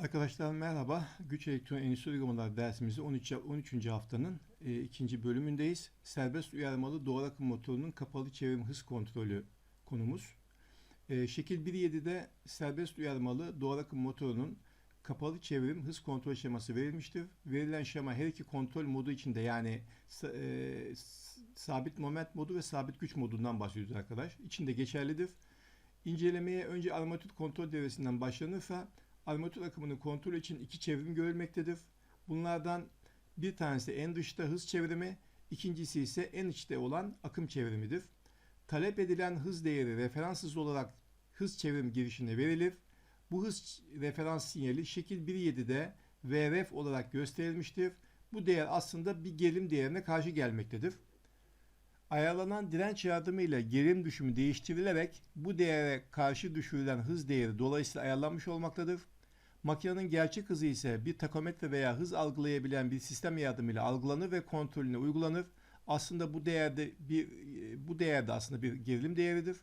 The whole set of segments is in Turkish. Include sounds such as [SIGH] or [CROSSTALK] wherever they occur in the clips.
Arkadaşlar merhaba. Güç elektron endüstri uygulamalar dersimizin 13. 13. haftanın e, ikinci bölümündeyiz. Serbest uyarmalı doğal akım motorunun kapalı çevrim hız kontrolü konumuz. E, şekil 1.7'de serbest uyarmalı doğal akım motorunun kapalı çevrim hız kontrol şeması verilmiştir. Verilen şema her iki kontrol modu içinde yani e, sabit moment modu ve sabit güç modundan bahsediyoruz arkadaş. İçinde geçerlidir. İncelemeye önce armatür kontrol devresinden başlanırsa armatür akımını kontrol için iki çevrim görülmektedir. Bunlardan bir tanesi en dışta hız çevrimi, ikincisi ise en içte olan akım çevrimidir. Talep edilen hız değeri referans hız olarak hız çevrim girişine verilir. Bu hız referans sinyali şekil 1.7'de VRF olarak gösterilmiştir. Bu değer aslında bir gerilim değerine karşı gelmektedir. Ayarlanan direnç yardımıyla gerilim düşümü değiştirilerek bu değere karşı düşürülen hız değeri dolayısıyla ayarlanmış olmaktadır. Makinenin gerçek hızı ise bir takometre veya hız algılayabilen bir sistem yardımıyla algılanır ve kontrolüne uygulanır. Aslında bu değerde bir bu değerde aslında bir gerilim değeridir.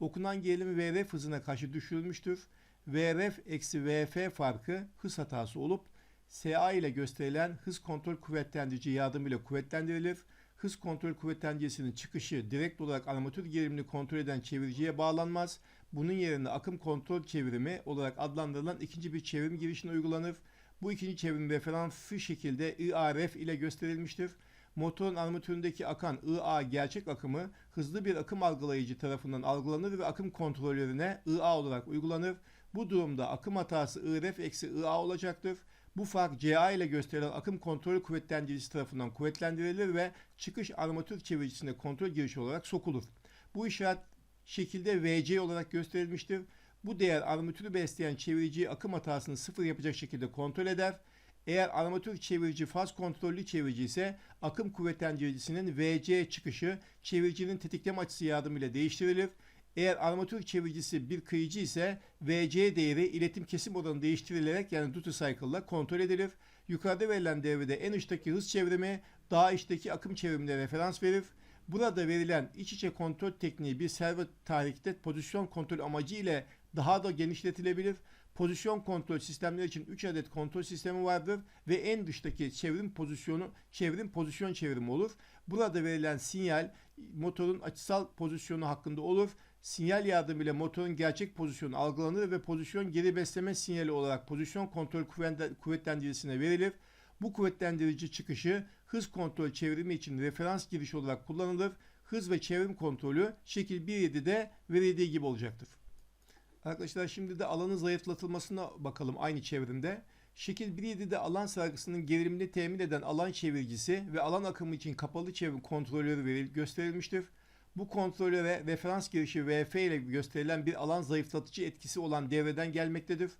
Okunan gerilim VRF hızına karşı düşürülmüştür. VRF eksi VF farkı hız hatası olup SA ile gösterilen hız kontrol kuvvetlendirici yardımıyla kuvvetlendirilir. Hız kontrol kuvvetlendiricisinin çıkışı direkt olarak armatür gerilimini kontrol eden çeviriciye bağlanmaz. Bunun yerine akım kontrol çevrimi olarak adlandırılan ikinci bir çevrim girişine uygulanır. Bu ikinci çevrim referansı şekilde IARF ile gösterilmiştir. Motorun armatüründeki akan IA gerçek akımı hızlı bir akım algılayıcı tarafından algılanır ve akım kontrolörüne IA olarak uygulanır. Bu durumda akım hatası IRF eksi IA olacaktır. Bu fark CA ile gösterilen akım kontrol kuvvetlendiricisi tarafından kuvvetlendirilir ve çıkış armatür çeviricisine kontrol girişi olarak sokulur. Bu işaret şekilde VC olarak gösterilmiştir. Bu değer armatürü besleyen çeviriciyi akım hatasını sıfır yapacak şekilde kontrol eder. Eğer armatür çevirici faz kontrollü çevirici ise akım kuvvetlendiricisinin VC çıkışı çeviricinin tetikleme açısı yardımıyla değiştirilir. Eğer armatür çeviricisi bir kıyıcı ise VC değeri iletim kesim oranı değiştirilerek yani duty cycle ile kontrol edilir. Yukarıda verilen devrede en uçtaki hız çevrimi daha içteki akım çevrimine referans verir. Burada verilen iç içe kontrol tekniği bir servo tarihte pozisyon kontrol amacı ile daha da genişletilebilir. Pozisyon kontrol sistemleri için 3 adet kontrol sistemi vardır ve en dıştaki çevrim pozisyonu çevrim pozisyon çevrimi olur. Burada verilen sinyal motorun açısal pozisyonu hakkında olur. Sinyal yardımıyla motorun gerçek pozisyonu algılanır ve pozisyon geri besleme sinyali olarak pozisyon kontrol kuvvetlendiricisine verilir. Bu kuvvetlendirici çıkışı hız kontrol çevrimi için referans giriş olarak kullanılır. Hız ve çevrim kontrolü şekil 1.7'de verildiği gibi olacaktır. Arkadaşlar şimdi de alanın zayıflatılmasına bakalım aynı çevrimde. Şekil 1.7'de alan sargısının gerilimini temin eden alan çeviricisi ve alan akımı için kapalı çevrim kontrolörü veril, gösterilmiştir. Bu kontrolöre referans girişi VF ile gösterilen bir alan zayıflatıcı etkisi olan devreden gelmektedir.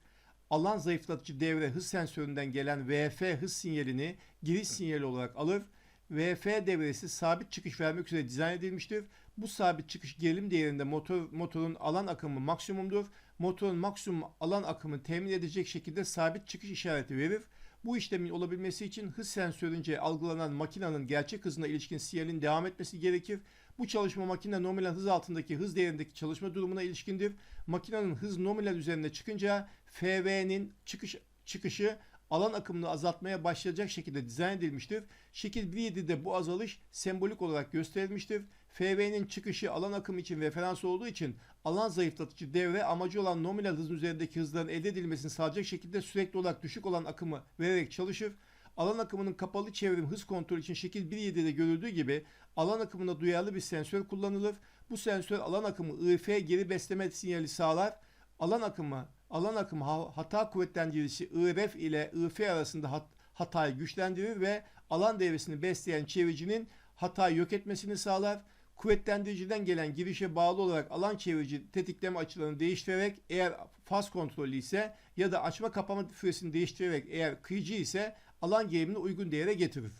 Alan zayıflatıcı devre hız sensöründen gelen VF hız sinyalini giriş sinyali olarak alır. VF devresi sabit çıkış vermek üzere dizayn edilmiştir. Bu sabit çıkış gerilim değerinde motor, motorun alan akımı maksimumdur. Motorun maksimum alan akımı temin edecek şekilde sabit çıkış işareti verir. Bu işlemin olabilmesi için hız sensörünce algılanan makinenin gerçek hızına ilişkin sinyalin devam etmesi gerekir. Bu çalışma makine nominal hız altındaki hız değerindeki çalışma durumuna ilişkindir. Makinenin hız nominal üzerine çıkınca FV'nin çıkış çıkışı alan akımını azaltmaya başlayacak şekilde dizayn edilmiştir. Şekil 1.7'de bu azalış sembolik olarak gösterilmiştir. FV'nin çıkışı alan akımı için referans olduğu için alan zayıflatıcı devre amacı olan nominal hızın üzerindeki hızların elde edilmesini sağlayacak şekilde sürekli olarak düşük olan akımı vererek çalışır. Alan akımının kapalı çevrim hız kontrolü için şekil 1.7'de görüldüğü gibi alan akımına duyarlı bir sensör kullanılır. Bu sensör alan akımı IF geri besleme sinyali sağlar. Alan akımı alan akımı hata kuvvetlendiricisi IRF ile IF arasında hat, hatayı güçlendirir ve alan devresini besleyen çeviricinin hatayı yok etmesini sağlar. Kuvvetlendiriciden gelen girişe bağlı olarak alan çevirici tetikleme açılarını değiştirerek eğer faz kontrolü ise ya da açma kapama süresini değiştirerek eğer kıyıcı ise alan gerilimine uygun değere getirir.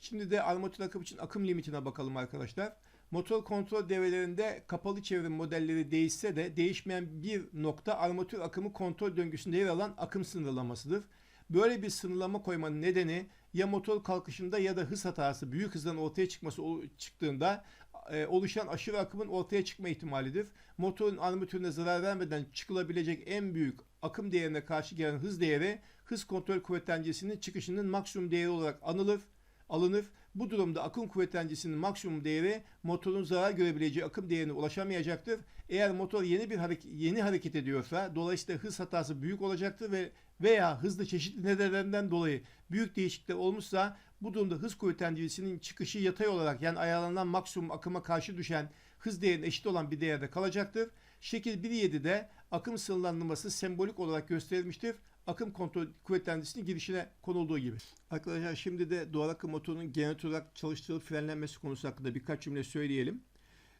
Şimdi de armatür akım için akım limitine bakalım arkadaşlar. Motor kontrol devrelerinde kapalı çevrim modelleri değişse de değişmeyen bir nokta armatür akımı kontrol döngüsünde yer alan akım sınırlamasıdır. Böyle bir sınırlama koymanın nedeni ya motor kalkışında ya da hız hatası büyük hızdan ortaya çıkması çıktığında e, oluşan aşırı akımın ortaya çıkma ihtimalidir. Motorun armatürüne zarar vermeden çıkılabilecek en büyük akım değerine karşı gelen hız değeri hız kontrol kuvvetlencisinin çıkışının maksimum değeri olarak anılır, alınır. Bu durumda akım kuvvetlencisinin maksimum değeri motorun zarar görebileceği akım değerine ulaşamayacaktır. Eğer motor yeni bir hareket, yeni hareket ediyorsa dolayısıyla hız hatası büyük olacaktır ve veya hızlı çeşitli nedenlerden dolayı büyük değişiklikler olmuşsa bu durumda hız kuvvetlendirisinin çıkışı yatay olarak yani ayarlanan maksimum akıma karşı düşen hız değerine eşit olan bir değerde kalacaktır. Şekil 1.7'de akım sınırlandırması sembolik olarak gösterilmiştir. Akım kontrol kuvvetlendirisinin girişine konulduğu gibi. Arkadaşlar şimdi de doğal akım motorunun genel olarak çalıştırılıp frenlenmesi konusu hakkında birkaç cümle söyleyelim.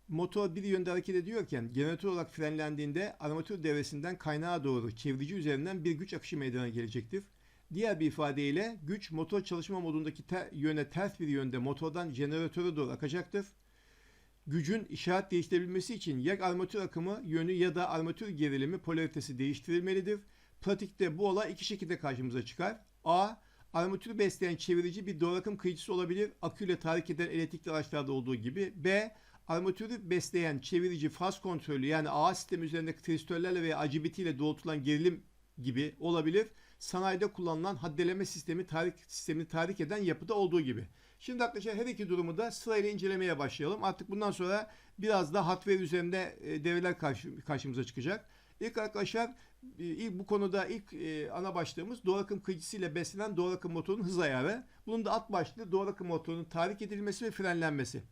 Motor bir yönde hareket ediyorken genel olarak frenlendiğinde armatür devresinden kaynağa doğru çevirici üzerinden bir güç akışı meydana gelecektir. Diğer bir ifadeyle güç motor çalışma modundaki ter, yöne ters bir yönde motordan jeneratöre doğru akacaktır. Gücün işaret değiştirebilmesi için ya armatür akımı yönü ya da armatür gerilimi polaritesi değiştirilmelidir. Pratikte bu olay iki şekilde karşımıza çıkar. A. Armatürü besleyen çevirici bir doğru akım kıyıcısı olabilir. Aküyle tahrik eden elektrikli araçlarda olduğu gibi. B. Armatürü besleyen çevirici faz kontrolü yani ağ sistemi üzerindeki tristörlerle veya IGBT ile doğrultulan gerilim gibi olabilir. Sanayide kullanılan haddeleme sistemi tahrik sistemini tahrik eden yapıda olduğu gibi. Şimdi arkadaşlar her iki durumu da sırayla incelemeye başlayalım. Artık bundan sonra biraz da hardware üzerinde e, devreler karşı, karşımıza çıkacak. İlk arkadaşlar e, ilk bu konuda ilk e, ana başlığımız doğru akım kıyıcısıyla beslenen doğru akım motorunun hız ayarı. Bunun da alt başlığı doğru akım motorunun tahrik edilmesi ve frenlenmesi.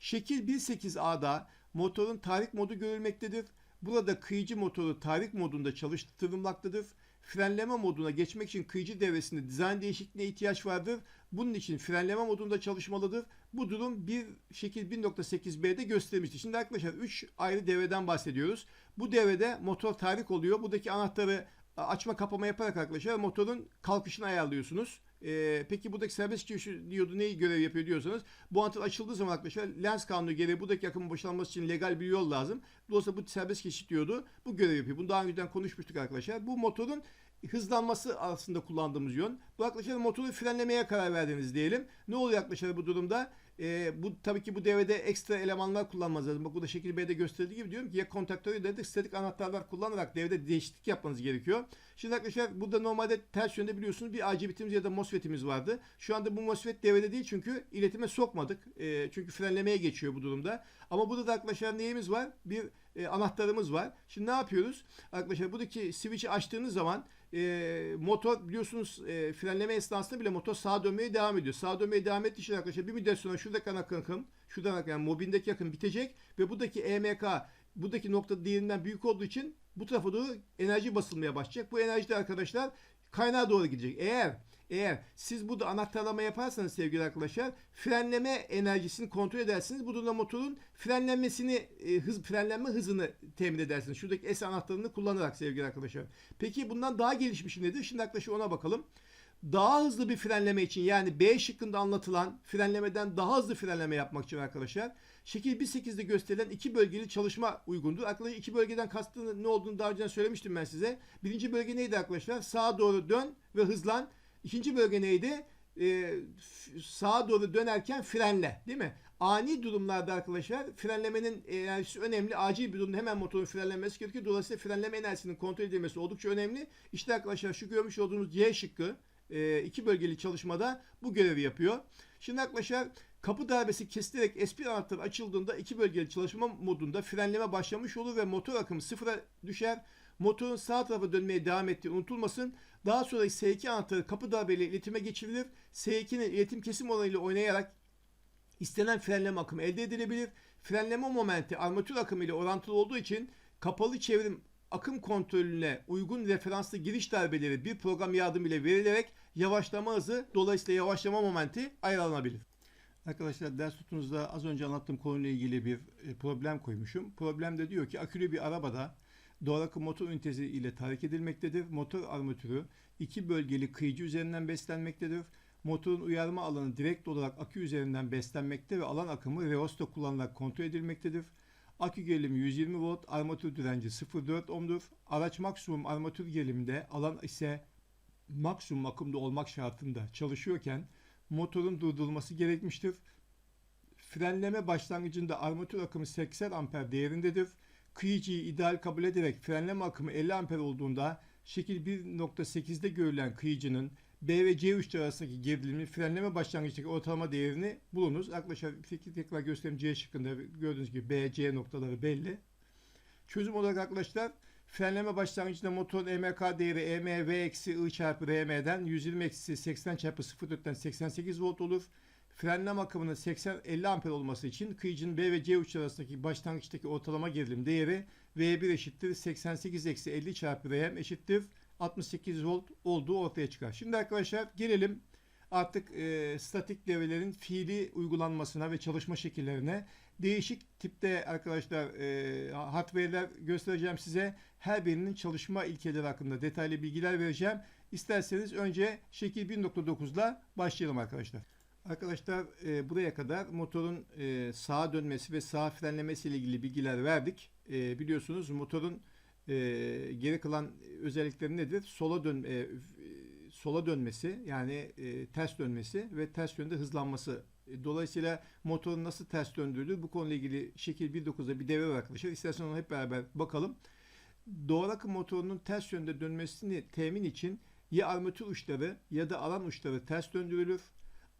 Şekil 1.8A'da motorun tahrik modu görülmektedir. Burada kıyıcı motoru tahrik modunda çalıştırılmaktadır. Frenleme moduna geçmek için kıyıcı devresinde dizayn değişikliğine ihtiyaç vardır. Bunun için frenleme modunda çalışmalıdır. Bu durum bir şekil 1.8B'de gösterilmiştir. Şimdi arkadaşlar 3 ayrı devreden bahsediyoruz. Bu devrede motor tahrik oluyor. Buradaki anahtarı açma kapama yaparak arkadaşlar motorun kalkışını ayarlıyorsunuz. Ee, peki buradaki serbest geçiş diyordu neyi görev yapıyor diyorsanız bu anahtar açıldığı zaman arkadaşlar lens kanunu gereği buradaki akımın boşalması için legal bir yol lazım. Dolayısıyla bu serbest geçiş diyordu. Bu görev yapıyor. Bunu daha önceden konuşmuştuk arkadaşlar. Bu motorun hızlanması aslında kullandığımız yön. Bu arkadaşlar motoru frenlemeye karar verdiniz diyelim. Ne oluyor arkadaşlar bu durumda? Ee, bu tabii ki bu devrede ekstra elemanlar kullanmanız lazım. Bak burada şekil B'de gösterdiği gibi diyorum ki ya kontaktörü da statik anahtarlar kullanarak devrede değişiklik yapmanız gerekiyor. Şimdi arkadaşlar burada normalde ters yönde biliyorsunuz bir IGBT'imiz ya da MOSFET'imiz vardı. Şu anda bu MOSFET devrede değil çünkü iletime sokmadık. E, çünkü frenlemeye geçiyor bu durumda. Ama burada da arkadaşlar neyimiz var? Bir e, anahtarımız var. Şimdi ne yapıyoruz? Arkadaşlar buradaki switch'i açtığınız zaman e, motor biliyorsunuz e, frenleme esnasında bile motor sağa dönmeye devam ediyor. Sağa dönmeye devam ettiği için arkadaşlar bir müddet sonra şuradaki akım, şuradan akım, yani mobindeki akım bitecek ve buradaki EMK buradaki nokta değerinden büyük olduğu için bu tarafa doğru enerji basılmaya başlayacak. Bu enerji de arkadaşlar kaynağa doğru gidecek. Eğer eğer siz burada anahtarlama yaparsanız sevgili arkadaşlar frenleme enerjisini kontrol edersiniz. Bu durumda motorun frenlenmesini e, hız frenlenme hızını temin edersiniz. Şuradaki S anahtarını kullanarak sevgili arkadaşlar. Peki bundan daha gelişmiş nedir? Şimdi arkadaşlar ona bakalım. Daha hızlı bir frenleme için yani B şıkkında anlatılan frenlemeden daha hızlı frenleme yapmak için arkadaşlar şekil 1.8'de gösterilen iki bölgeli çalışma uygundur. Arkadaşlar iki bölgeden kastının ne olduğunu daha önce söylemiştim ben size. Birinci bölge neydi arkadaşlar? Sağa doğru dön ve hızlan. İkinci bölge neydi? Ee, sağa doğru dönerken frenle değil mi? Ani durumlarda arkadaşlar frenlemenin enerjisi önemli. Acil bir durumda hemen motorun frenlenmesi gerekiyor. Dolayısıyla frenleme enerjisinin kontrol edilmesi oldukça önemli. İşte arkadaşlar şu görmüş olduğunuz C şıkkı e, iki bölgeli çalışmada bu görevi yapıyor. Şimdi arkadaşlar kapı darbesi kesilerek S1 anahtarı açıldığında iki bölgeli çalışma modunda frenleme başlamış olur ve motor akımı sıfıra düşer. Motorun sağ tarafa dönmeye devam ettiği unutulmasın. Daha sonra S2 anahtarı kapı darbeli iletime geçirilir. S2'nin iletim kesim oranıyla oynayarak istenen frenleme akımı elde edilebilir. Frenleme momenti armatür akımı ile orantılı olduğu için kapalı çevrim akım kontrolüne uygun referanslı giriş darbeleri bir program yardımıyla verilerek yavaşlama hızı dolayısıyla yavaşlama momenti ayarlanabilir. Arkadaşlar ders tutunuzda az önce anlattığım konuyla ilgili bir e, problem koymuşum. Problem de diyor ki akülü bir arabada doğal akım motor ünitesi ile tahrik edilmektedir. Motor armatürü iki bölgeli kıyıcı üzerinden beslenmektedir. Motorun uyarma alanı direkt olarak akü üzerinden beslenmekte ve alan akımı reosta kullanılarak kontrol edilmektedir. Akü gerilimi 120 volt, armatür direnci 0.4 ohm'dur. Araç maksimum armatür geriliminde, alan ise maksimum akımda olmak şartında çalışıyorken motorun durdurulması gerekmiştir. Frenleme başlangıcında armatür akımı 80 amper değerindedir. Kıyıcıyı ideal kabul ederek frenleme akımı 50 amper olduğunda şekil 1.8'de görülen kıyıcının B ve C uçları arasındaki gerilimi frenleme başlangıçtaki ortalama değerini bulunuz. Arkadaşlar tekrar göstereyim C şıkkında gördüğünüz gibi B, C noktaları belli. Çözüm olarak arkadaşlar frenleme başlangıcında motorun EMK değeri EM V eksi I çarpı RM'den 120 eksi 80 çarpı 0.4'ten 88 volt olur. Frenleme akımının 80-50 amper olması için kıyıcının B ve C uçları arasındaki başlangıçtaki ortalama gerilim değeri V1 eşittir 88 eksi 50 çarpı RM eşittir 68 volt olduğu ortaya çıkar. Şimdi arkadaşlar gelelim artık e, statik devrelerin fiili uygulanmasına ve çalışma şekillerine. Değişik tipte arkadaşlar e, hardware'ler göstereceğim size. Her birinin çalışma ilkeleri hakkında detaylı bilgiler vereceğim. İsterseniz önce şekil 1.9'la başlayalım arkadaşlar. Arkadaşlar e, buraya kadar motorun e, sağa dönmesi ve sağa frenlemesi ile ilgili bilgiler verdik. E, biliyorsunuz motorun e, geri kalan özellikleri nedir? Sola dön e, sola dönmesi yani e, ters dönmesi ve ters yönde hızlanması. E, Dolayısıyla motorun nasıl ters döndürülür bu konuyla ilgili şekil 1.9'da bir devre var arkadaşlar. İsterseniz onu hep beraber bakalım. Doğru akım motorunun ters yönde dönmesini temin için ya armatür uçları ya da alan uçları ters döndürülür.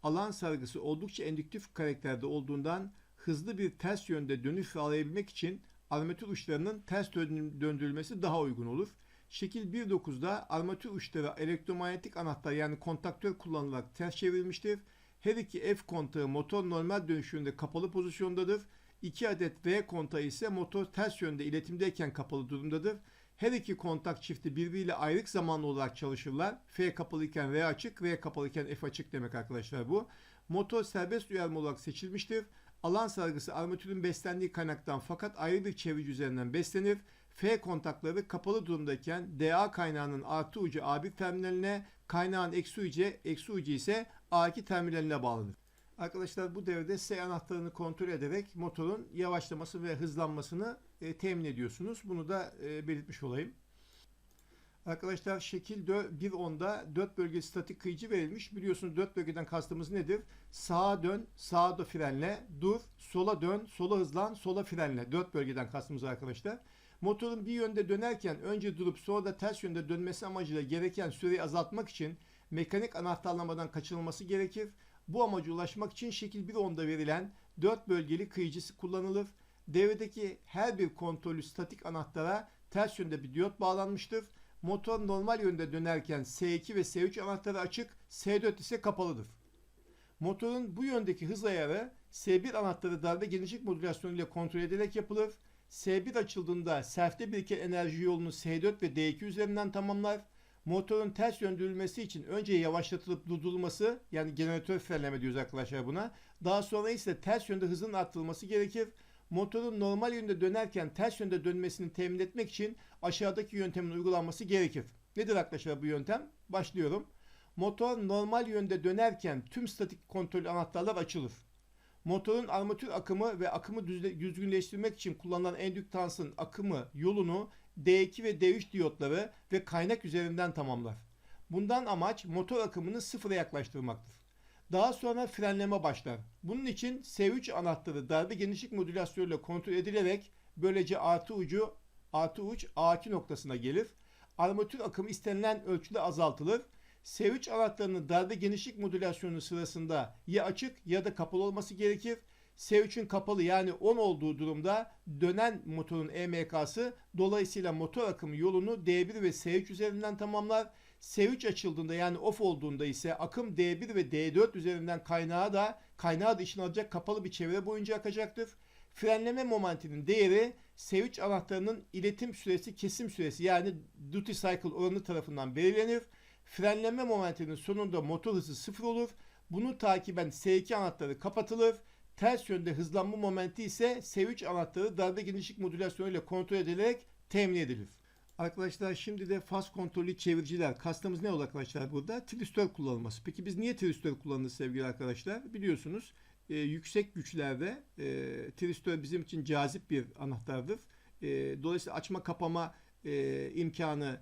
Alan sargısı oldukça endüktif karakterde olduğundan hızlı bir ters yönde dönüş sağlayabilmek için armatür uçlarının ters döndürülmesi daha uygun olur. Şekil 1.9'da armatür uçları elektromanyetik anahtar yani kontaktör kullanılarak ters çevrilmiştir. Her iki F kontağı motor normal dönüşünde kapalı pozisyondadır. 2 adet V kontağı ise motor ters yönde iletimdeyken kapalı durumdadır. Her iki kontak çifti birbiriyle ayrık zamanlı olarak çalışırlar. F kapalıyken V açık, V kapalıyken F açık demek arkadaşlar bu. Motor serbest uyarma olarak seçilmiştir. Alan sargısı armatürün beslendiği kaynaktan fakat ayrı bir çevreci üzerinden beslenir. F kontakları kapalı durumdayken DA kaynağının artı ucu A1 terminaline, kaynağın eksi ucu, eksi ucu ise A2 terminaline bağlanır. Arkadaşlar bu devrede S anahtarını kontrol ederek motorun yavaşlaması ve hızlanmasını e, temin ediyorsunuz. Bunu da e, belirtmiş olayım. Arkadaşlar şekil 1.10'da 4 bölge statik kıyıcı verilmiş. Biliyorsunuz 4 bölgeden kastımız nedir? Sağa dön, sağa da frenle, dur, sola dön, sola hızlan, sola frenle. 4 bölgeden kastımız arkadaşlar. Motorun bir yönde dönerken önce durup sonra da ters yönde dönmesi amacıyla gereken süreyi azaltmak için mekanik anahtarlamadan kaçınılması gerekir. Bu amaca ulaşmak için şekil 1.10'da verilen 4 bölgeli kıyıcısı kullanılır. Devredeki her bir kontrolü statik anahtara ters yönde bir diyot bağlanmıştır. Motor normal yönde dönerken S2 ve S3 anahtarı açık, S4 ise kapalıdır. Motorun bu yöndeki hız ayarı S1 anahtarı darbe genişlik modülasyonu ile kontrol edilerek yapılır. S1 açıldığında serfte biriken enerji yolunu S4 ve D2 üzerinden tamamlar. Motorun ters döndürülmesi için önce yavaşlatılıp durdurulması yani jeneratör frenleme diyoruz arkadaşlar buna. Daha sonra ise ters yönde hızın arttırılması gerekir. Motorun normal yönde dönerken ters yönde dönmesini temin etmek için aşağıdaki yöntemin uygulanması gerekir. Nedir arkadaşlar bu yöntem? Başlıyorum. Motor normal yönde dönerken tüm statik kontrol anahtarlar açılır. Motorun armatür akımı ve akımı düzgünleştirmek için kullanılan endüktansın akımı yolunu D2 ve D3 diyotları ve kaynak üzerinden tamamlar. Bundan amaç motor akımını sıfıra yaklaştırmaktır. Daha sonra frenleme başlar. Bunun için S3 anahtarı darbe genişlik modülasyonuyla kontrol edilerek böylece artı ucu artı uç A2 noktasına gelir. Armatür akımı istenilen ölçüde azaltılır. S3 anahtarının darbe genişlik modülasyonu sırasında ya açık ya da kapalı olması gerekir. S3'ün kapalı yani 10 olduğu durumda dönen motorun EMK'sı dolayısıyla motor akımı yolunu D1 ve S3 üzerinden tamamlar. S3 açıldığında yani off olduğunda ise akım D1 ve D4 üzerinden kaynağı da kaynağı da işin alacak kapalı bir çevre boyunca akacaktır. Frenleme momentinin değeri S3 anahtarının iletim süresi kesim süresi yani duty cycle oranı tarafından belirlenir. Frenleme momentinin sonunda motor hızı sıfır olur. Bunu takiben S2 anahtarı kapatılır. Ters yönde hızlanma momenti ise S3 anahtarı darbe genişlik modülasyonu ile kontrol edilerek temin edilir. Arkadaşlar şimdi de faz kontrollü çeviriciler. Kastımız ne oldu arkadaşlar burada? Tristör kullanılması. Peki biz niye tristör kullanırız sevgili arkadaşlar? Biliyorsunuz e, yüksek güçlerde e, tristör bizim için cazip bir anahtardır. E, dolayısıyla açma kapama e, imkanı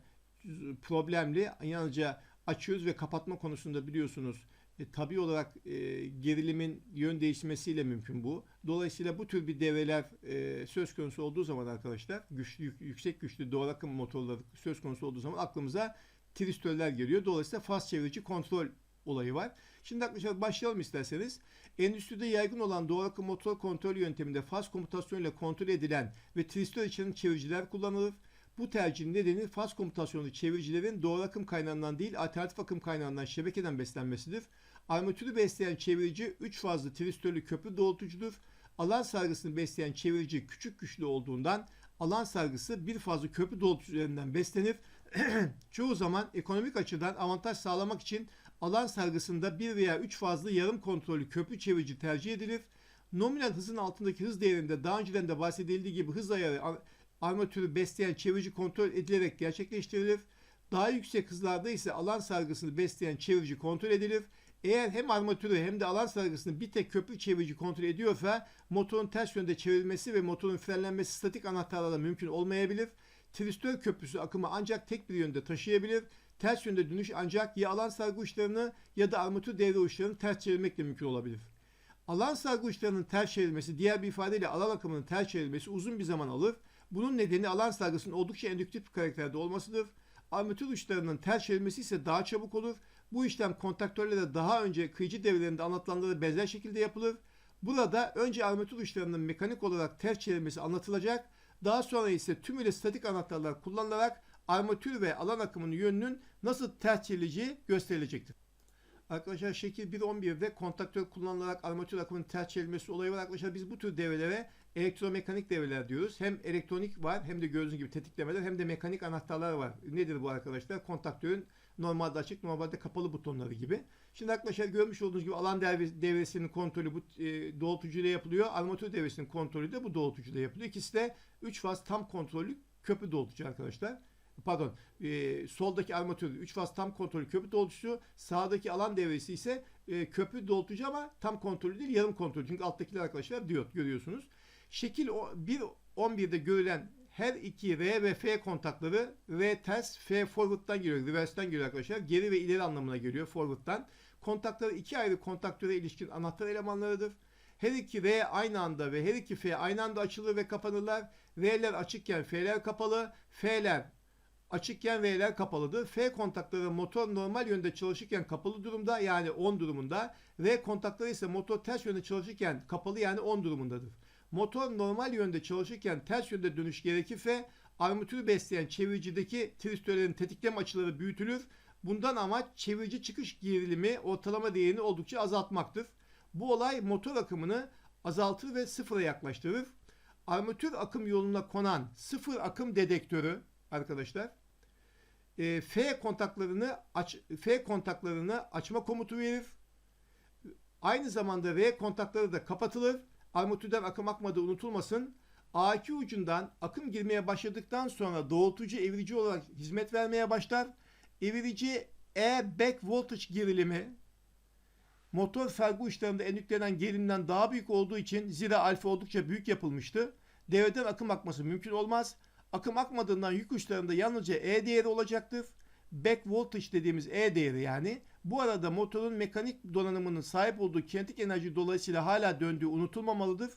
problemli. Yalnızca açıyoruz ve kapatma konusunda biliyorsunuz E, tabii olarak e, gerilimin yön değişmesiyle mümkün bu. Dolayısıyla bu tür bir devreler e, söz konusu olduğu zaman arkadaşlar, güçlü, yük- yüksek güçlü doğru akım motorları söz konusu olduğu zaman aklımıza tristoller geliyor. Dolayısıyla faz çevirici kontrol olayı var. Şimdi arkadaşlar başlayalım isterseniz. Endüstride yaygın olan doğru akım motor kontrol yönteminde faz komutasyonuyla kontrol edilen ve tristör içeren çeviriciler kullanılır. Bu tercihin nedeni faz komutasyonlu çeviricilerin doğru akım kaynağından değil alternatif akım kaynağından şebekeden beslenmesidir. Armatürü besleyen çevirici 3 fazlı tristörlü köprü doğrultucudur. Alan sargısını besleyen çevirici küçük güçlü olduğundan alan sargısı bir fazlı köprü doğrultucu üzerinden beslenir. [CLEARS THROAT] Çoğu zaman ekonomik açıdan avantaj sağlamak için alan sargısında bir veya 3 fazlı yarım kontrollü köprü çevirici tercih edilir. Nominal hızın altındaki hız değerinde daha önceden de bahsedildiği gibi hız ayarı ar- armatürü besleyen çevirici kontrol edilerek gerçekleştirilir. Daha yüksek hızlarda ise alan sargısını besleyen çevirici kontrol edilir. Eğer hem armatürü hem de alan sargısını bir tek köprü çevirici kontrol ediyorsa motorun ters yönde çevrilmesi ve motorun frenlenmesi statik anahtarlarla mümkün olmayabilir. Tristör köprüsü akımı ancak tek bir yönde taşıyabilir. Ters yönde dönüş ancak ya alan sargı uçlarını ya da armatür devre uçlarını ters çevirmekle mümkün olabilir. Alan sargı uçlarının ters çevrilmesi, diğer bir ifadeyle alan akımının ters çevrilmesi uzun bir zaman alır. Bunun nedeni alan sargısının oldukça endüktif karakterde olmasıdır. Armatür uçlarının ters çevrilmesi ise daha çabuk olur. Bu işlem kontaktörlerde daha önce kıyıcı devrelerinde anlatılanlara benzer şekilde yapılır. Burada önce armatür uçlarının mekanik olarak ters çevrilmesi anlatılacak. Daha sonra ise tümüyle statik anahtarlar kullanılarak armatür ve alan akımının yönünün nasıl ters çevrileceği gösterilecektir. Arkadaşlar şekil 1.11'de kontaktör kullanılarak armatür akımının ters çevrilmesi olayı var. Arkadaşlar biz bu tür devrelere elektromekanik devreler diyoruz. Hem elektronik var hem de gördüğünüz gibi tetiklemeler hem de mekanik anahtarlar var. Nedir bu arkadaşlar? Kontaktörün normalde açık normalde kapalı butonları gibi. Şimdi arkadaşlar görmüş olduğunuz gibi alan devre- devresinin kontrolü bu e, doğrultucuyla yapılıyor. Armatür devresinin kontrolü de bu doğrultucuyla yapılıyor. İkisi de 3 faz tam kontrollü köprü doğrultucu arkadaşlar. Pardon, e, soldaki armatür 3 faz tam kontrollü köprü doğrultucu, sağdaki alan devresi ise e, köprü doğrultucu ama tam kontrollü değil, yarım kontrollü. Çünkü alttakiler arkadaşlar diyot görüyorsunuz. Şekil o- 1.11'de görülen her iki R ve F kontakları R ters, F forward'dan geliyor, reverse'den geliyor arkadaşlar. Geri ve ileri anlamına geliyor forward'dan. Kontakları iki ayrı kontaktöre ilişkin anahtar elemanlarıdır. Her iki R aynı anda ve her iki F aynı anda açılır ve kapanırlar. R'ler açıkken F'ler kapalı, F'ler açıkken V'ler kapalıdır. F kontakları motor normal yönde çalışırken kapalı durumda yani on durumunda. R kontakları ise motor ters yönde çalışırken kapalı yani on durumundadır. Motor normal yönde çalışırken ters yönde dönüş gerekirse armatürü besleyen çeviricideki tristörlerin tetikleme açıları büyütülür. Bundan amaç çevirici çıkış gerilimi ortalama değerini oldukça azaltmaktır. Bu olay motor akımını azaltır ve sıfıra yaklaştırır. Armatür akım yoluna konan sıfır akım dedektörü arkadaşlar e, F kontaklarını aç, F kontaklarını açma komutu verir. Aynı zamanda R kontakları da kapatılır. Armatürden akım akmadığı unutulmasın. A2 ucundan akım girmeye başladıktan sonra doğrultucu evirici olarak hizmet vermeye başlar. Evirici E back voltage gerilimi motor sargı uçlarında en yüklenen gerilimden daha büyük olduğu için zira alfa oldukça büyük yapılmıştı. Devreden akım akması mümkün olmaz. Akım akmadığından yük uçlarında yalnızca E değeri olacaktır. Back voltage dediğimiz E değeri yani. Bu arada motorun mekanik donanımının sahip olduğu kinetik enerji dolayısıyla hala döndüğü unutulmamalıdır.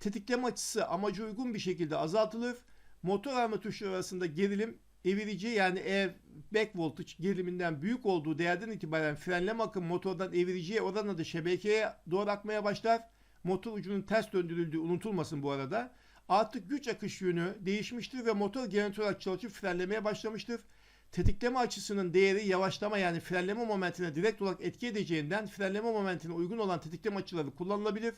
Tetikleme açısı amaca uygun bir şekilde azaltılır. Motor armatürleri arasında gerilim evirici yani E back voltage geriliminden büyük olduğu değerden itibaren frenleme akım motordan eviriciye oranla da şebekeye doğru akmaya başlar. Motor ucunun ters döndürüldüğü unutulmasın bu arada. Artık güç akış yönü değişmiştir ve motor genel olarak çalışıp frenlemeye başlamıştır. Tetikleme açısının değeri yavaşlama yani frenleme momentine direkt olarak etki edeceğinden frenleme momentine uygun olan tetikleme açıları kullanılabilir.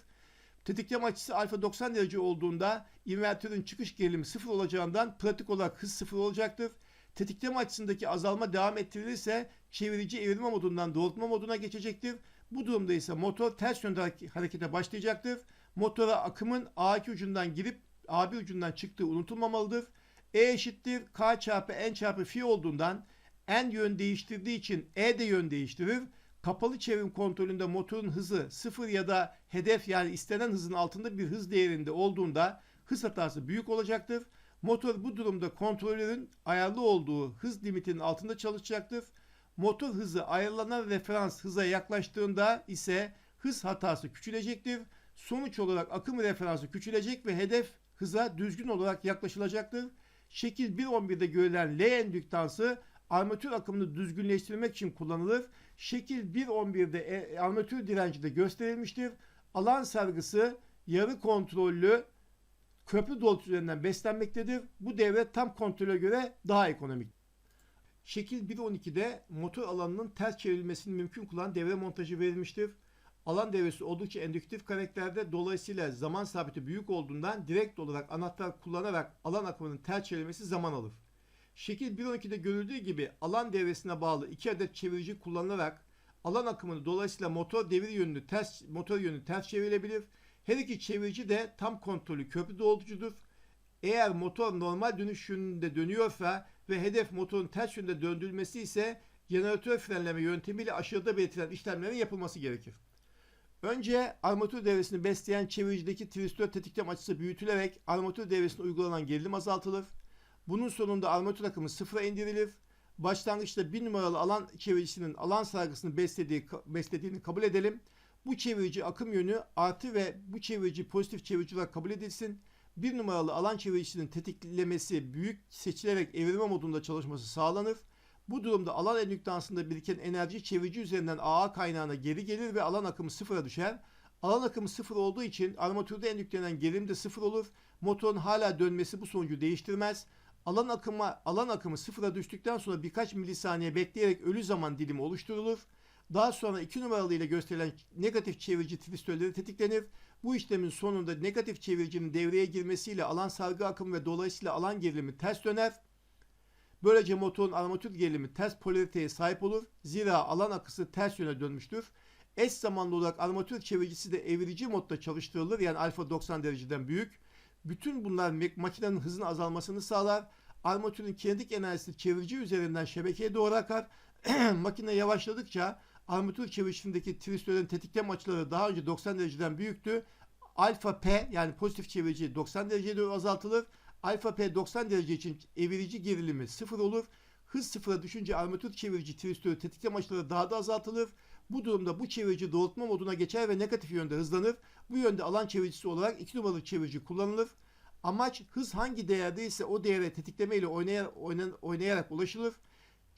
Tetikleme açısı alfa 90 derece olduğunda invertörün çıkış gerilimi sıfır olacağından pratik olarak hız sıfır olacaktır. Tetikleme açısındaki azalma devam ettirilirse çevirici evirme modundan doğrultma moduna geçecektir. Bu durumda ise motor ters yönde hare- harekete başlayacaktır. Motora akımın A2 ucundan girip A1 ucundan çıktığı unutulmamalıdır. E eşittir K çarpı N çarpı Phi olduğundan N yön değiştirdiği için E de yön değiştirir. Kapalı çevrim kontrolünde motorun hızı sıfır ya da hedef yani istenen hızın altında bir hız değerinde olduğunda hız hatası büyük olacaktır. Motor bu durumda kontrolörün ayarlı olduğu hız limitinin altında çalışacaktır. Motor hızı ayrılanan referans hıza yaklaştığında ise hız hatası küçülecektir. Sonuç olarak akım referansı küçülecek ve hedef hıza düzgün olarak yaklaşılacaktır. Şekil 1.11'de görülen L endüktansı armatür akımını düzgünleştirmek için kullanılır. Şekil 1.11'de e, armatür direnci de gösterilmiştir. Alan sargısı yarı kontrollü köprü dolusu üzerinden beslenmektedir. Bu devre tam kontrole göre daha ekonomik. Şekil 1.12'de motor alanının ters çevrilmesini mümkün kılan devre montajı verilmiştir. Alan devresi oldukça endüktif karakterde dolayısıyla zaman sabiti büyük olduğundan direkt olarak anahtar kullanarak alan akımının ters çevrilmesi zaman alır. Şekil 1.12'de görüldüğü gibi alan devresine bağlı iki adet çevirici kullanılarak alan akımını dolayısıyla motor devir yönünü ters motor yönü ters çevrilebilir. Her iki çevirici de tam kontrollü köprü doğrultucudur. Eğer motor normal dönüş yönünde dönüyorsa ve hedef motorun ters yönde döndürülmesi ise jeneratör frenleme yöntemiyle aşağıda belirtilen işlemlerin yapılması gerekir. Önce armatür devresini besleyen çeviricideki tristör tetiklem açısı büyütülerek armatür devresine uygulanan gerilim azaltılır. Bunun sonunda armatür akımı sıfıra indirilir. Başlangıçta bir numaralı alan çeviricisinin alan sargısını beslediği, beslediğini kabul edelim. Bu çevirici akım yönü artı ve bu çevirici pozitif çevirici olarak kabul edilsin. Bir numaralı alan çeviricisinin tetiklemesi büyük seçilerek evirme modunda çalışması sağlanır. Bu durumda alan endüktansında biriken enerji çevirici üzerinden AA kaynağına geri gelir ve alan akımı sıfıra düşer. Alan akımı sıfır olduğu için armatürde endüklenen gerilim de sıfır olur. Motorun hala dönmesi bu sonucu değiştirmez. Alan akımı alan akımı sıfıra düştükten sonra birkaç milisaniye bekleyerek ölü zaman dilimi oluşturulur. Daha sonra 2 numaralı ile gösterilen negatif çevirici tristörleri tetiklenir. Bu işlemin sonunda negatif çeviricinin devreye girmesiyle alan sargı akımı ve dolayısıyla alan gerilimi ters döner. Böylece motorun armatür gerilimi ters polariteye sahip olur. Zira alan akısı ters yöne dönmüştür. Eş zamanlı olarak armatür çeviricisi de evirici modda çalıştırılır. Yani alfa 90 dereceden büyük. Bütün bunlar makinenin hızının azalmasını sağlar. Armatürün kinetik enerjisi çevirici üzerinden şebekeye doğru akar. [CLEARS THROAT] Makine yavaşladıkça armatür çeviricisindeki tristörün tetiklem açıları daha önce 90 dereceden büyüktü. Alfa P yani pozitif çevirici 90 dereceye doğru azaltılır. Alfa P 90 derece için evirici gerilimi sıfır olur. Hız sıfıra düşünce armatür çevirici tristörü tetiklem açıları daha da azaltılır. Bu durumda bu çevirici doğrultma moduna geçer ve negatif yönde hızlanır. Bu yönde alan çeviricisi olarak 2 numaralı çevirici kullanılır. Amaç hız hangi değerde ise o değere tetikleme ile oynayarak, oynayarak ulaşılır.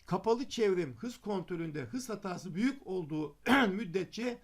Kapalı çevrim hız kontrolünde hız hatası büyük olduğu [CLEARS THROAT] müddetçe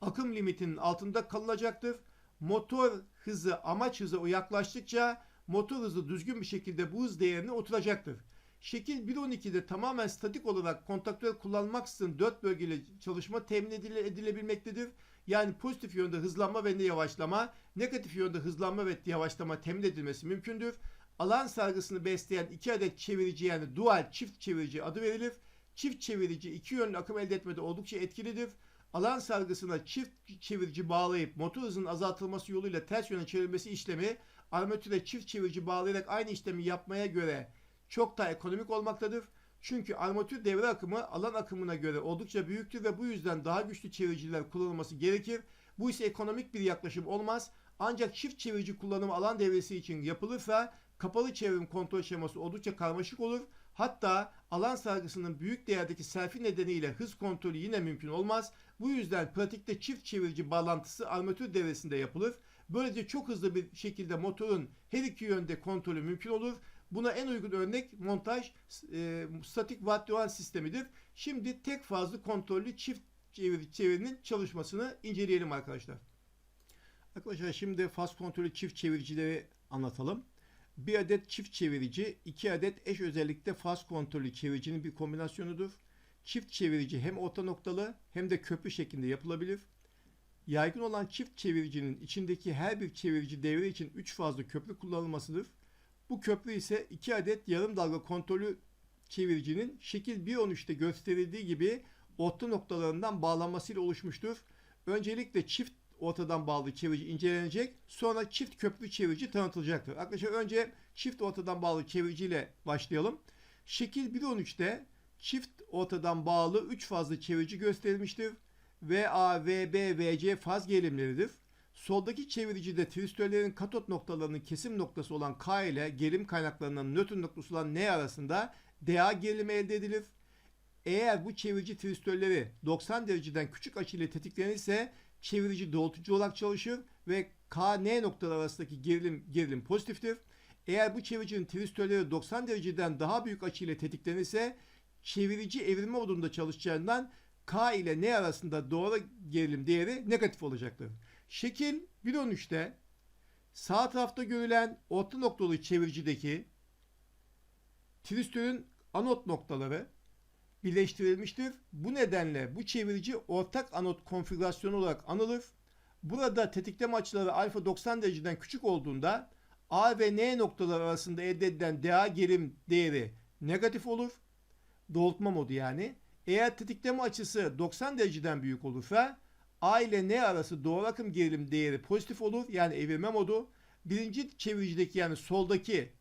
akım limitinin altında kalınacaktır. Motor hızı amaç hıza yaklaştıkça motor hızı düzgün bir şekilde bu hız değerine oturacaktır. Şekil 1.12'de tamamen statik olarak kontaktör kullanmaksızın 4 bölgeli çalışma temin edile, edilebilmektedir. Yani pozitif yönde hızlanma ve yavaşlama, negatif yönde hızlanma ve yavaşlama temin edilmesi mümkündür. Alan sargısını besleyen iki adet çevirici yani dual çift çevirici adı verilir. Çift çevirici iki yönlü akım elde etmede oldukça etkilidir. Alan sargısına çift çevirici bağlayıp motor hızının azaltılması yoluyla ters yöne çevirmesi işlemi armatüre çift çevirici bağlayarak aynı işlemi yapmaya göre çok daha ekonomik olmaktadır. Çünkü armatür devre akımı alan akımına göre oldukça büyüktür ve bu yüzden daha güçlü çeviriciler kullanılması gerekir. Bu ise ekonomik bir yaklaşım olmaz. Ancak çift çevirici kullanımı alan devresi için yapılırsa kapalı çevrim kontrol şeması oldukça karmaşık olur. Hatta alan sargısının büyük değerdeki selfi nedeniyle hız kontrolü yine mümkün olmaz. Bu yüzden pratikte çift çevirici bağlantısı armatür devresinde yapılır. Böylece çok hızlı bir şekilde motorun her iki yönde kontrolü mümkün olur. Buna en uygun örnek montaj e, statik watt sistemidir. Şimdi tek fazlı kontrollü çift çeviri, çevirinin çalışmasını inceleyelim arkadaşlar. Arkadaşlar şimdi faz kontrollü çift çeviricileri anlatalım. Bir adet çift çevirici, iki adet eş özellikle faz kontrollü çeviricinin bir kombinasyonudur. Çift çevirici hem orta noktalı hem de köprü şeklinde yapılabilir. Yaygın olan çift çeviricinin içindeki her bir çevirici devre için 3 fazla köprü kullanılmasıdır. Bu köprü ise 2 adet yarım dalga kontrolü çeviricinin şekil 1.13'te gösterildiği gibi orta noktalarından bağlanmasıyla oluşmuştur. Öncelikle çift ortadan bağlı çevirici incelenecek. Sonra çift köprü çevirici tanıtılacaktır. Arkadaşlar önce çift ortadan bağlı çevirici ile başlayalım. Şekil 1.13'te çift ortadan bağlı 3 fazla çevirici gösterilmiştir. VA, VB, VC faz gerilimleridir. Soldaki çeviricide tristörlerin katot noktalarının kesim noktası olan K ile gerilim kaynaklarının nötr noktası olan N arasında DA gerilimi elde edilir. Eğer bu çevirici tristörleri 90 dereceden küçük açıyla tetiklenirse çevirici doğrultucu olarak çalışır ve KN noktaları arasındaki gerilim gerilim pozitiftir. Eğer bu çeviricinin tristörleri 90 dereceden daha büyük açıyla tetiklenirse çevirici evirme modunda çalışacağından K ile N arasında doğru gerilim değeri negatif olacaktır. Şekil 1.13'te sağ tarafta görülen orta noktalı çeviricideki tristörün anot noktaları birleştirilmiştir. Bu nedenle bu çevirici ortak anot konfigürasyonu olarak anılır. Burada tetikleme açıları alfa 90 dereceden küçük olduğunda A ve N noktaları arasında elde edilen DA gerilim değeri negatif olur. Doğrultma modu yani. Eğer tetikleme açısı 90 dereceden büyük olursa A ile N arası doğru akım gerilim değeri pozitif olur. Yani evirme modu. Birinci çeviricideki yani soldaki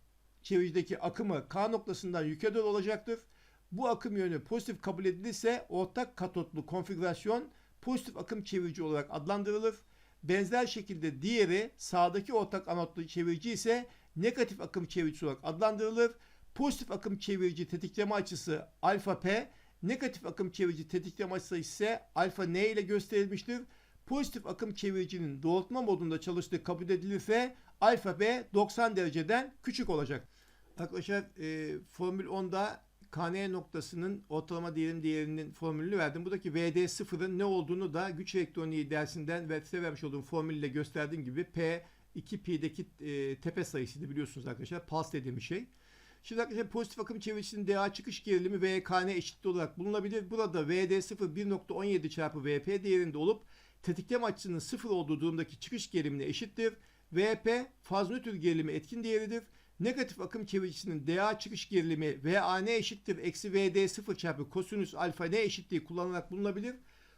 çeviricideki akımı K noktasından yüke doğru olacaktır. Bu akım yönü pozitif kabul edilirse ortak katotlu konfigürasyon pozitif akım çevirici olarak adlandırılır. Benzer şekilde diğeri sağdaki ortak anotlu çevirici ise negatif akım çevirici olarak adlandırılır. Pozitif akım çevirici tetikleme açısı alfa P, negatif akım çevirici tetikleme açısı ise alfa N ile gösterilmiştir. Pozitif akım çeviricinin doğrultma modunda çalıştığı kabul edilirse alfa B 90 dereceden küçük olacak. Arkadaşlar e, Formül 10'da KN noktasının ortalama değerin değerinin formülünü verdim. Buradaki VD0'ın ne olduğunu da güç elektroniği dersinden ve size vermiş olduğum formülle gösterdiğim gibi P 2pi'deki e, tepe sayısıydı biliyorsunuz arkadaşlar. Pulse dediğim şey. Şimdi arkadaşlar pozitif akım çeviricisinin DA çıkış gerilimi VKN eşitli olarak bulunabilir. Burada VD0 1.17 çarpı VP değerinde olup tetikleme açısının sıfır olduğu durumdaki çıkış gerilimine eşittir. VP faz nötr gerilimi etkin değeridir. Negatif akım çeviricisinin DA çıkış gerilimi VAN eşittir eksi VD0 çarpı kosinüs alfa N eşitliği kullanarak bulunabilir.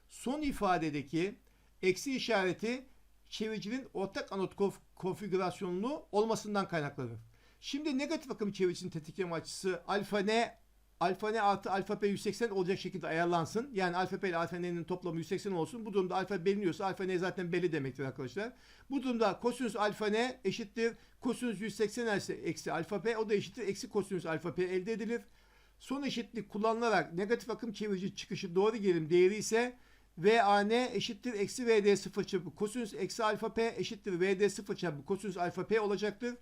Son ifadedeki eksi işareti çeviricinin ortak anot konf- konfigürasyonlu olmasından kaynaklanır. Şimdi negatif akım çeviricisinin tetikleme açısı alfa N alfa N artı alfa P 180 olacak şekilde ayarlansın. Yani alfa P ile alfa N'nin toplamı 180 olsun. Bu durumda alfa beliniyorsa alfa N zaten belli demektir arkadaşlar. Bu durumda kosinüs alfa N eşittir kosinüs 180 ise eksi alfa P o da eşittir eksi kosinüs alfa P elde edilir. Son eşitlik kullanılarak negatif akım çevirici çıkışı doğru gerilim değeri ise VAN eşittir eksi VD0 çarpı kosinüs eksi alfa P eşittir VD0 çarpı kosinüs alfa P olacaktır.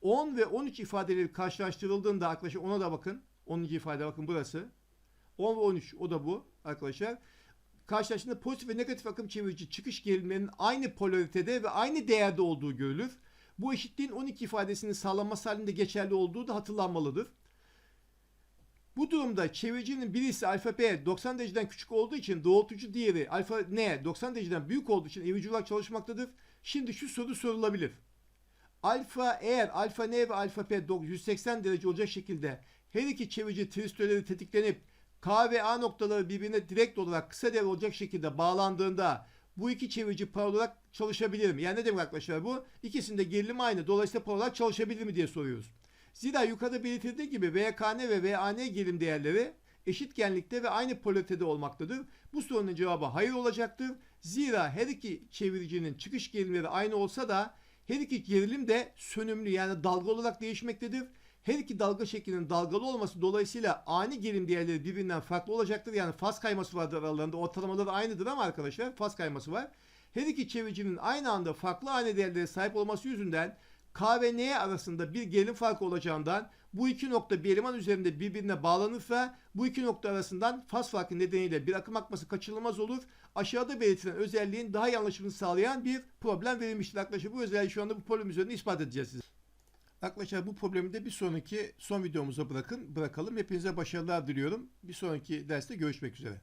10 ve 13 ifadeleri karşılaştırıldığında arkadaşlar ona da bakın. 10. ifade bakın burası. 10 ve 13 o da bu arkadaşlar. Karşılaştığında pozitif ve negatif akım çevirici çıkış gerilimlerinin aynı polaritede ve aynı değerde olduğu görülür. Bu eşitliğin 12 ifadesinin sağlanması halinde geçerli olduğu da hatırlanmalıdır. Bu durumda çeviricinin birisi alfa P 90 dereceden küçük olduğu için doğrultucu diğeri alfa N 90 dereceden büyük olduğu için evici olarak çalışmaktadır. Şimdi şu soru sorulabilir. Alfa eğer alfa N ve alfa P 180 derece olacak şekilde her iki çevirici tristörleri tetiklenip K ve A noktaları birbirine direkt olarak kısa devre olacak şekilde bağlandığında bu iki çevirici paralel olarak çalışabilir mi? Yani ne demek arkadaşlar bu? İkisinde gerilim aynı. Dolayısıyla paralel olarak çalışabilir mi diye soruyoruz. Zira yukarıda belirtildiği gibi VKN ve VAN gerilim değerleri eşit genlikte ve aynı polaritede olmaktadır. Bu sorunun cevabı hayır olacaktır. Zira her iki çeviricinin çıkış gerilimleri aynı olsa da her iki gerilim de sönümlü yani dalga olarak değişmektedir. Her iki dalga şeklinin dalgalı olması dolayısıyla ani gerilim değerleri birbirinden farklı olacaktır. Yani faz kayması vardır aralarında. Ortalamaları aynıdır ama arkadaşlar faz kayması var. Her iki çeviricinin aynı anda farklı ani değerlere sahip olması yüzünden K ve N arasında bir gerilim farkı olacağından bu iki nokta bir eleman üzerinde birbirine bağlanırsa bu iki nokta arasından faz farkı nedeniyle bir akım akması kaçınılmaz olur. Aşağıda belirtilen özelliğin daha iyi anlaşılmasını sağlayan bir problem verilmiştir. Arkadaşlar bu özelliği şu anda bu problem üzerinde ispat edeceğiz size. Arkadaşlar bu problemi de bir sonraki son videomuza bırakın bırakalım. Hepinize başarılar diliyorum. Bir sonraki derste görüşmek üzere.